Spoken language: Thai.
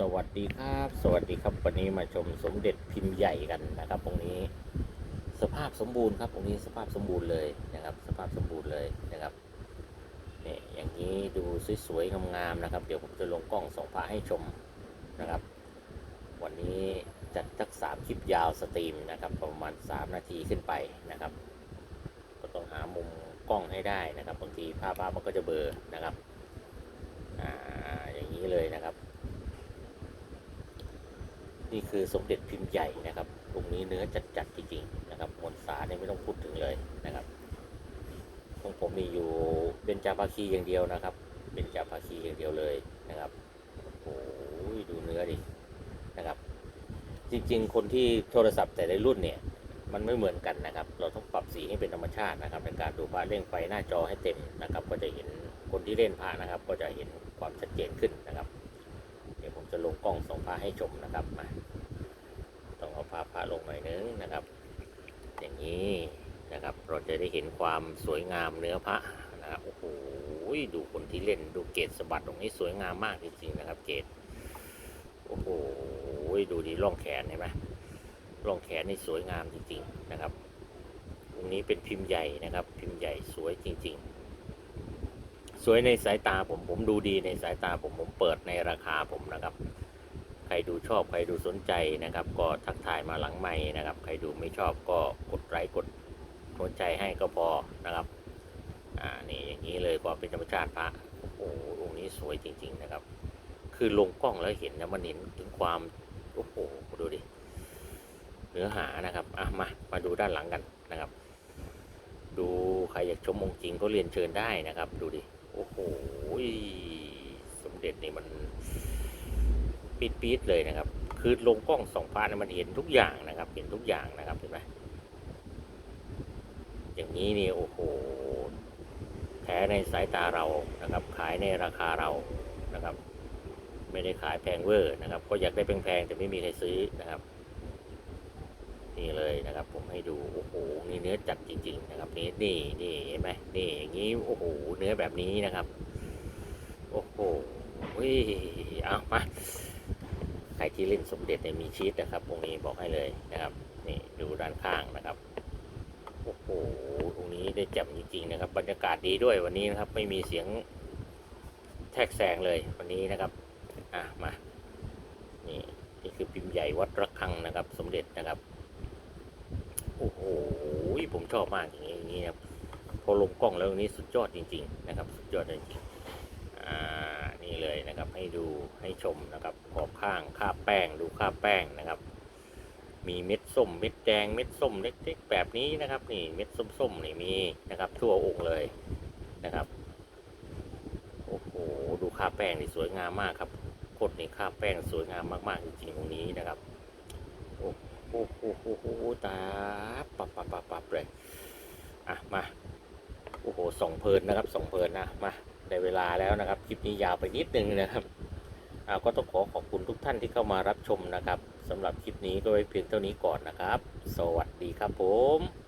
สวัสดีครับ สวัสดีครับวันนี้มาชมสมเด็จพิมพ์ใหญ่กันนะครับตรงนี้ สภาพสมบูรณ์ครับตรงนี้สภาพสมบูรณ์เลยนะครับ สภาพสมบูรณ์เลยนะครับเนี่ยอย่างนี้ดูสวยๆงามๆนะครับ เดี๋ยวผมจะลงกล้องส่องพระให้ชมนะครับ วันนี้จัดทักสามคลิปยาวสตรีมนะครับ ประมาณ 3 นาทีขึ้นไปนะครับ ก็ต้องหามุมกล้องให้ได้นะครับบางทีภาพภาพมันก็จะเบลอนะครับอ่าอย่างนี้เลยนะครับ นี่ คือสมเด็จพิมพ์ใหญ่นะครับตรงนี้เนื้อจัดๆจริงๆนะครับมวลสารเนี่ยไม่ต้องพูดถึงเลยนะครับของผมมีอยู่เบญจาภาคีอย่างเดียวนะครับเบญจาภาคีอย่างเดียวเลยนะครับโอ้ยดูเนื้อดินะครับ จริงๆ คนที่โทรศัพท์แต่ละรุ่นเนี่ยมันไม่เหมือนกันนะครับ เราต้องปรับสีให้เป็นธรรมชาตินะครับในการดูพระเร่งไฟหน้าจอให้เต็มนะครับ ก็จะเห็นคนที่เล่นพระนะครับ ก็จะเห็นความชัดเจนขึ้นนะครับ เดี๋ยวผมจะลงกล้องส่องพระให้ชมนะครับมาาพระลงหน่อยนึงนะครับ อย่างนี้นะครับ เราจะได้เห็นความสวยงามเนื้อพระนะครับโอ้โหดูคนที่เล่นดูเกศสะบัดตรงนี้สวยงามมากจริงๆนะครับ เกศโอ้โหดูดีร่องแขนเห็นไหมร่องแขนนี่สวยงามจริงๆนะครับตรงนี้เป็นพิมพ์ใหญ่นะครับ พิมพ์ใหญ่สวยจริง ๆสวยในสายตาผมผมดูดีในสายตาผมผมเปิดในราคาผมนะครับ ใครดูชอบใครดูสนใจนะครับ ก็ทักทายมาหลังไม่นะครับ ใครดูไม่ชอบก็กดไลค์กดหัวใจให้ก็พอนะครับอ่านี่อย่างนี้เลยความเป็นธรรมชาติพระโอ้โหองค์นี้สวยจริง ๆนะครับ คือลงกล้องแล้วเห็นนะมันเห็นถึงความโอ้โหดูดิเนื้อหานะครับอะมามาดูด้านหลังกันนะครับ ดูใครอยากชมองค์จริงก็เรียนเชิญได้นะครับ ดูดิโอ้โหสมเด็จนี่มัน ปีดปีดเลยนะครับ คือลงกล้องสองพาเนี่ยมันเห็นทุกอย่างนะครับ เห็นทุกอย่างนะครับเห็นไหมอย่างนี้นี่โอ้โหแท้ในสายตาเรานะครับ ขายในราคาเรานะครับ ไม่ได้ขายแพงเวอร์นะครับ ก็อยากได้แพงๆแต่ไม่มีใครซื้อนะครับ นี่เลยนะครับ ผมให้ดูโอ้โหนี่เนื้อจัดจริง ๆ นะครับนี่นี่นี่เห็นไหมนี่อย่างนี้โอ้โหเนื้อแบบนี้นะครับ โอ้โหเฮ้ยเอามา ใครที่เล่นสมเด็จเนี่ยมีชีสนะครับตรงนี้บอกให้เลยนะครับนี่ดูด้านข้างนะครับโอ้โหตรงนี้ได้แจ่มจริงๆนะครับ บรรยากาศดีด้วยวันนี้นะครับ ไม่มีเสียงแทรกแซงเลยวันนี้นะครับอะมานี่นี่คือพิมพ์ใหญ่วัดระฆังนะครับ สมเด็จนะครับโอ้โหผมชอบมากอย่างนี้นะครับพอลงกล้องแล้วตรงนี้สุดยอดจริง ๆ นะครับ สุดยอดจริง นี่เลยนะครับ ให้ดูให้ชมนะครับขอบข้างคาแป้งดูคาแป้งนะครับ มีเม็ดส้มเม็ดแดงเม็ดส้มเล็กๆแบบนี้นะครับ นี่เม็ดส้มๆนี่มีนะครับ ทั่วองค์เลยนะครับโอ้โหดูคาแป้งนี่สวยงามมากครับกดนี่คาแป้งสวยงามมากๆจริงๆตรงนี้นะครับโอ้โหโอ้โหโอ้โหตาปับปับปับปับเลยอะมา โอ้โหส่องเพลินนะครับส่องเพลินนะมาได้เวลาแล้วนะครับ คลิปนี้ยาวไปนิดนึงนะครับอ่าก็ต้องขอขอบคุณทุกท่านที่เข้ามารับชมนะครับสำหรับคลิปนี้ก็ไว้เพียงเท่านี้ก่อนนะครับ สวัสดีครับผม